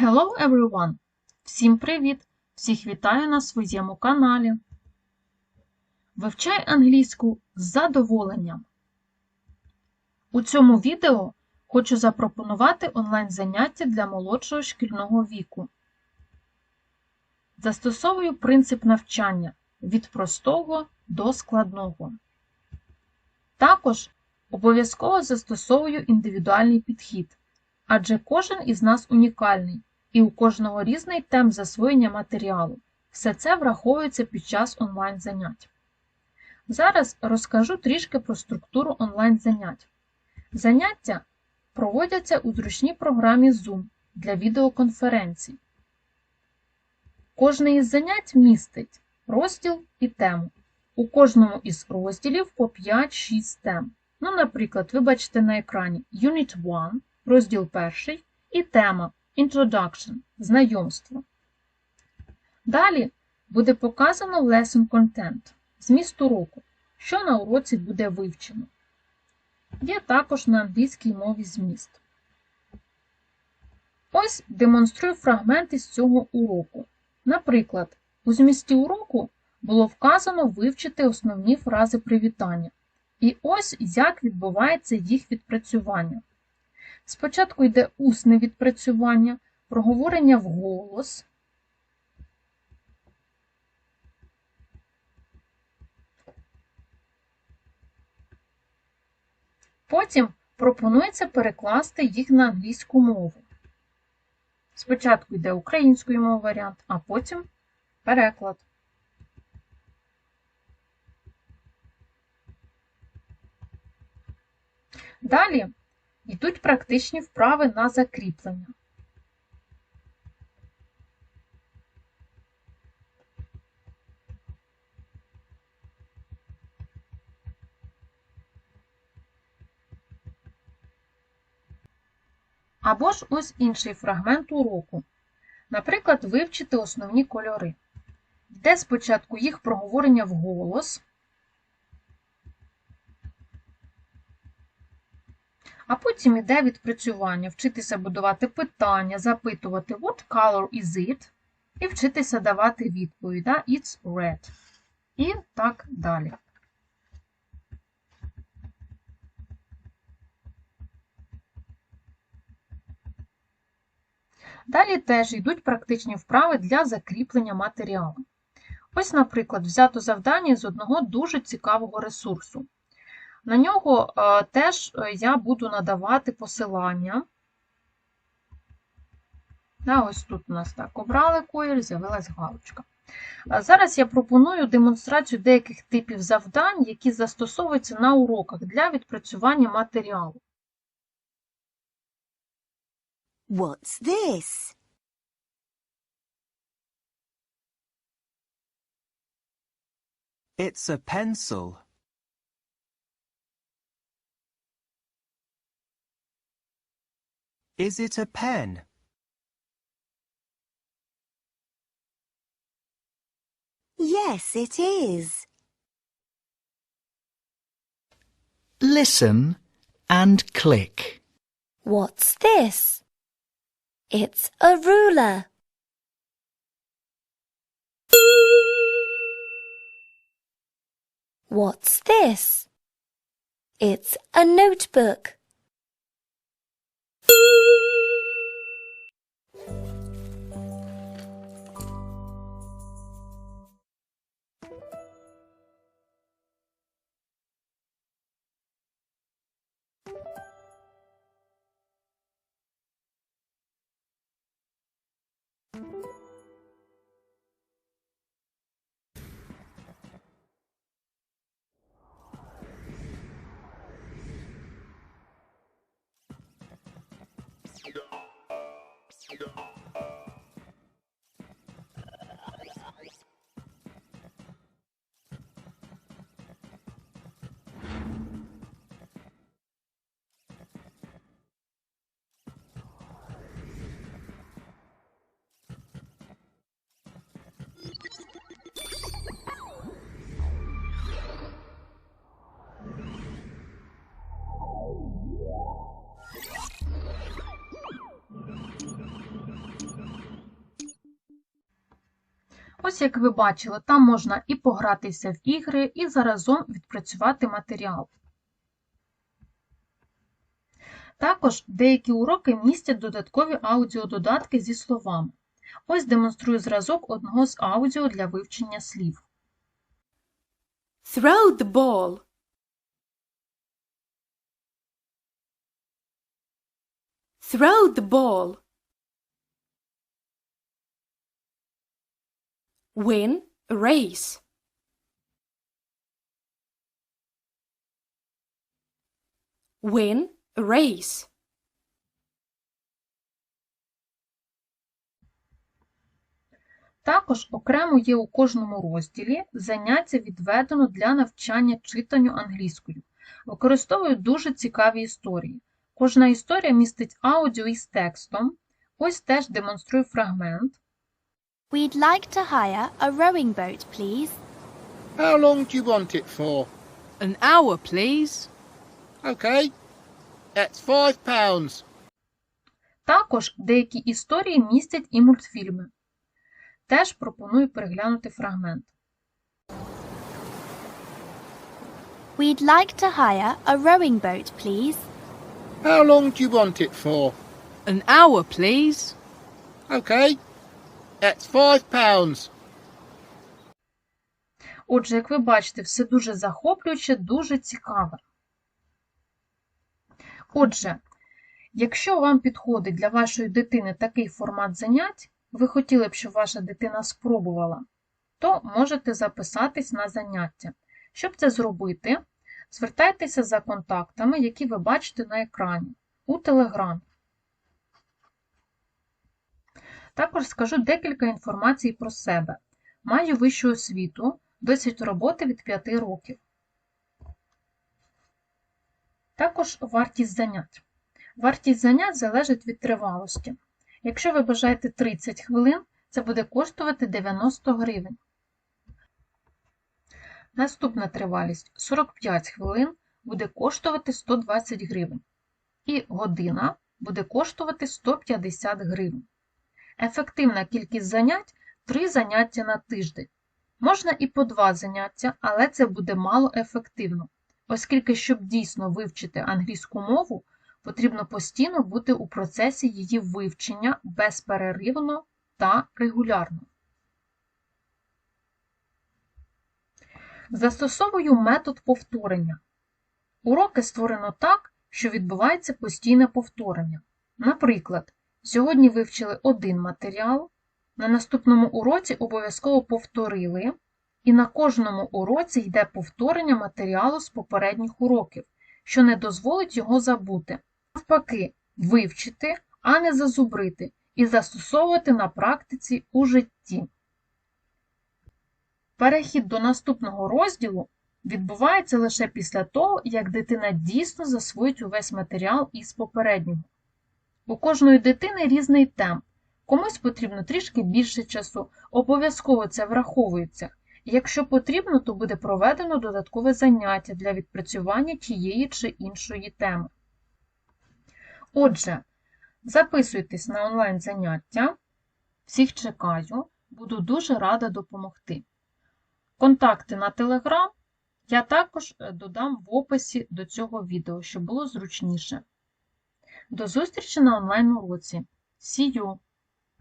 Hello everyone! Всім привіт! Всіх вітаю на своєму каналі. Вивчай англійську з задоволенням. У цьому відео хочу запропонувати онлайн-заняття для молодшого шкільного віку. Застосовую принцип навчання від простого до складного. Також обов'язково застосовую індивідуальний підхід, адже кожен із нас унікальний і у кожного різний темп засвоєння матеріалу. Все це враховується під час онлайн-занять. Зараз розкажу трішки про структуру онлайн-занять. Заняття проводяться у зручній програмі Zoom для відеоконференцій. Кожне із занять містить розділ і тему. У кожному із розділів по 5-6 тем. Ну, наприклад, ви бачите на екрані Unit 1, розділ 1 і тема Introduction знайомство. Далі буде показано Lesson Content зміст уроку, що на уроці буде вивчено. Є також на англійській мові зміст. Ось демонструю фрагменти з цього уроку. Наприклад, у змісті уроку було вказано вивчити основні фрази привітання. І ось як відбувається їх відпрацювання. Спочатку йде усне відпрацювання, проговорення вголос. Потім пропонується перекласти їх на англійську мову. Спочатку йде українською мовою варіант, а потім переклад. Далі йдуть практичні вправи на закріплення. Або ж ось інший фрагмент уроку. Наприклад, вивчити основні кольори. Йде спочатку їх проговорення вголос, а потім іде відпрацювання, вчитися будувати питання, запитувати What color is it? І вчитися давати відповідь да? It's red. І так далі. Далі теж йдуть практичні вправи для закріплення матеріалу. Ось, наприклад, взято завдання з одного дуже цікавого ресурсу. На нього е, теж я буду надавати посилання. Да, ось тут у нас так обрали колір, з'явилась галочка. Зараз я пропоную демонстрацію деяких типів завдань, які застосовуються на уроках для відпрацювання матеріалу. What's this? It's a pencil. Is it a pen? Yes, it is. Listen and click. What's this? It's a ruler. What's this? It's a notebook. you. Ось, як ви бачили, там можна і погратися в ігри, і заразом відпрацювати матеріал. Також деякі уроки містять додаткові аудіододатки зі словами. Ось демонструю зразок одного з аудіо для вивчення слів. Throw the ball. Throw the ball. Win a race. Win a race. Також окремо є у кожному розділі заняття відведено для навчання читанню англійською. Використовую дуже цікаві історії. Кожна історія містить аудіо із текстом. Ось теж демонструю фрагмент. We'd like to hire a rowing boat, please. How long do you want it for? An hour, please. Okay. That's five pounds. Також деякі історії містять і мультфільми. Теж пропоную переглянути фрагмент. We'd like to hire a rowing boat, please. How long do you want it for? An hour, please. Okay. That's five pounds. Отже, як ви бачите, все дуже захоплююче, дуже цікаве. Отже, якщо вам підходить для вашої дитини такий формат занять, ви хотіли б, щоб ваша дитина спробувала, то можете записатись на заняття. Щоб це зробити, звертайтеся за контактами, які ви бачите на екрані у Telegram. Також скажу декілька інформацій про себе. Маю вищу освіту, досвід роботи від 5 років. Також вартість занять. Вартість занять залежить від тривалості. Якщо ви бажаєте 30 хвилин, це буде коштувати 90 гривень. Наступна тривалість 45 хвилин буде коштувати 120 гривень. І година буде коштувати 150 гривень. Ефективна кількість занять 3 заняття на тиждень. Можна і по 2 заняття, але це буде мало ефективно, оскільки, щоб дійсно вивчити англійську мову, потрібно постійно бути у процесі її вивчення безперервно та регулярно. Застосовую метод повторення. Уроки створено так, що відбувається постійне повторення. Наприклад, сьогодні вивчили один матеріал, на наступному уроці обов'язково повторили, і на кожному уроці йде повторення матеріалу з попередніх уроків, що не дозволить його забути. Навпаки, вивчити, а не зазубрити, і застосовувати на практиці у житті. Перехід до наступного розділу відбувається лише після того, як дитина дійсно засвоїть увесь матеріал із попереднього. У кожної дитини різний темп. Комусь потрібно трішки більше часу, обов'язково це враховується. Якщо потрібно, то буде проведено додаткове заняття для відпрацювання тієї чи іншої теми. Отже, записуйтесь на онлайн заняття. Всіх чекаю, буду дуже рада допомогти. Контакти на Telegram я також е, додам в описі до цього відео, щоб було зручніше. До зустрічі на онлайн уроці. See you!